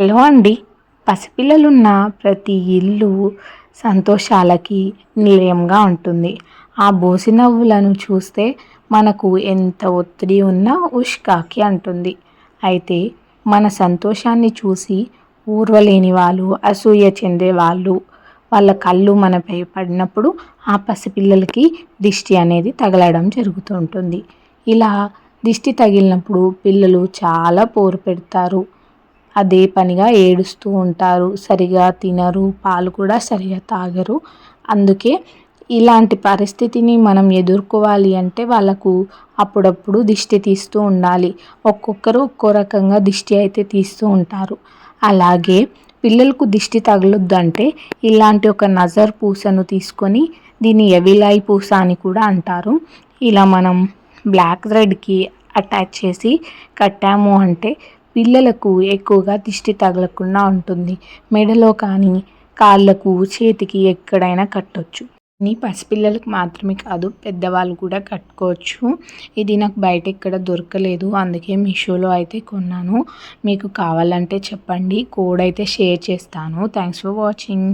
Hello అండి. పసిపిల్లలున్న ప్రతి ఇల్లు సంతోషాలకి నిలయంగా ఉంటుంది. ఆ బోసినవ్వులను చూస్తే మనకు ఎంత ఒత్తిడి ఉన్నా ఉష్కాకి అంటుంది. అయితే మన సంతోషాన్ని చూసి ఊర్వలేని వాళ్ళు అసూయ చెందే వాళ్ళు వాళ్ళ కళ్ళు మనపై పడినప్పుడు ఆ పసిపిల్లలకి దిష్టి అనేది తగలడం జరుగుతూ ఉంటుంది. ఇలా దిష్టి తగిలినప్పుడు పిల్లలు చాలా పోరు పెడతారు. అదే పనిగా ఏడుస్తూ ఉంటారు. సరిగా తినరు. పాలు కూడా సరిగా తాగరు. అందుకే ఇలాంటి పరిస్థితిని మనం ఎదుర్కోవాలి అంటే వాళ్ళకు అప్పుడప్పుడు దిష్టి తీస్తూ ఉండాలి. ఒక్కొక్కరు ఒక్కో రకంగా దిష్టి అయితే తీస్తూ ఉంటారు. అలాగే పిల్లలకు దిష్టి తగలొద్దంటే ఇలాంటి ఒక నజర్ పూసను తీసుకొని దీన్ని ఎవిలాయి పూస అని కూడా అంటారు. ఇలా మనం బ్లాక్ థ్రెడ్కి అటాచ్ చేసి కట్టాము అంటే పిల్లలకు ఎక్కువగా దిష్టి తగలకుండా ఉంటుంది. మెడలో కానీ కాళ్ళకు చేతికి ఎక్కడైనా కట్టొచ్చు. ఇది పసిపిల్లలకు మాత్రమే కాదు పెద్దవాళ్ళు కూడా కట్టుకోవచ్చు. ఇది నాకు బయట ఎక్కడ దొరకలేదు. అందుకే మీషోలో అయితే కొన్నాను. మీకు కావాలంటే చెప్పండి. కోడ్ అయితే షేర్ చేస్తాను. Thanks for watching